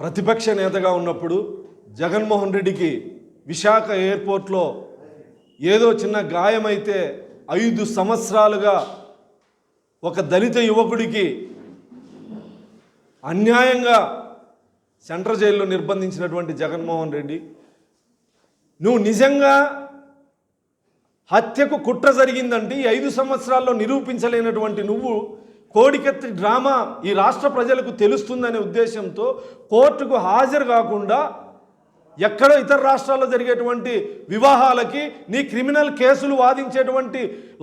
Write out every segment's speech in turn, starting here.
ప్రతిపక్ష నేతగా ఉన్నప్పుడు జగన్మోహన్ రెడ్డికి విశాఖ ఎయిర్పోర్ట్లో ఏదో చిన్న గాయమైతే ఐదు సంవత్సరాలుగా ఒక దళిత యువకుడికి అన్యాయంగా సెంట్రల్ జైల్లో నిర్బంధించినటువంటి జగన్మోహన్ రెడ్డి నువ్వు నిజంగా హత్యకు కుట్ర జరిగిందంటే ఈ ఐదు సంవత్సరాల్లో నిరూపించలేనటువంటి నువ్వు కోడికత్తి డ్రామా ఈ రాష్ట్ర ప్రజలకు తెలుస్తుందనే ఉద్దేశంతో కోర్టుకు హాజరు కాకుండా ఎక్కడో ఇతర రాష్ట్రాల్లో జరిగేటువంటి వివాహాలకి నీ క్రిమినల్ కేసులు వాదించేటువంటి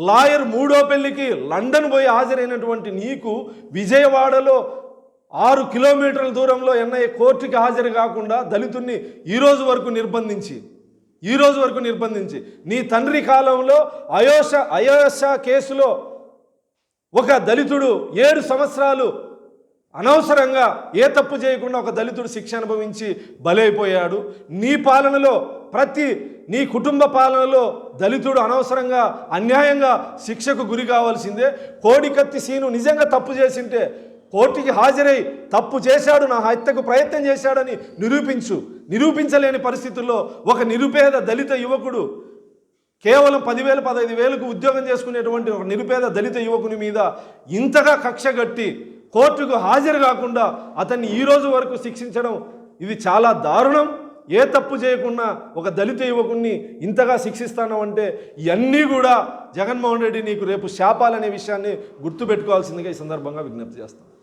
లాయర్ మూడో పెళ్ళికి లండన్ పోయి హాజరైనటువంటి నీకు విజయవాడలో ఆరు కిలోమీటర్ల దూరంలో ఎన్ఐఏ కోర్టుకి హాజరు కాకుండా దళితుణ్ణి ఈరోజు వరకు నిర్బంధించి ఈరోజు వరకు నిర్బంధించి నీ తండ్రి కాలంలో అయోష అయోష కేసులో ఒక దళితుడు ఏడు సంవత్సరాలు అనవసరంగా ఏ తప్పు చేయకుండా ఒక దళితుడు శిక్ష అనుభవించి బలైపోయాడు. నీ పాలనలో ప్రతి నీ కుటుంబ పాలనలో దళితుడు అనవసరంగా అన్యాయంగా శిక్షకు గురి కావాల్సిందే. కోడికత్తి సీను నిజంగా తప్పు చేసింటే కోర్టుకి హాజరై తప్పు చేశాడు నా హత్యకు ప్రయత్నం చేశాడని నిరూపించు. నిరూపించలేని పరిస్థితుల్లో ఒక నిరుపేద దళిత యువకుడు కేవలం పదివేలు పదహైదు వేలకు ఉద్యోగం చేసుకునేటువంటి ఒక నిరుపేద దళిత యువకుని మీద ఇంతగా కక్ష కట్టి కోర్టుకు హాజరు కాకుండా అతన్ని ఈ రోజు వరకు శిక్షించడం ఇది చాలా దారుణం. ఏ తప్పు చేయకుండా ఒక దళిత యువకుణ్ణి ఇంతగా శిక్షిస్తాను అంటే ఇవన్నీ కూడా జగన్మోహన్ రెడ్డి నీకు రేపు శాపాలనే విషయాన్ని గుర్తుపెట్టుకోవాల్సిందిగా ఈ సందర్భంగా విజ్ఞప్తి చేస్తాను.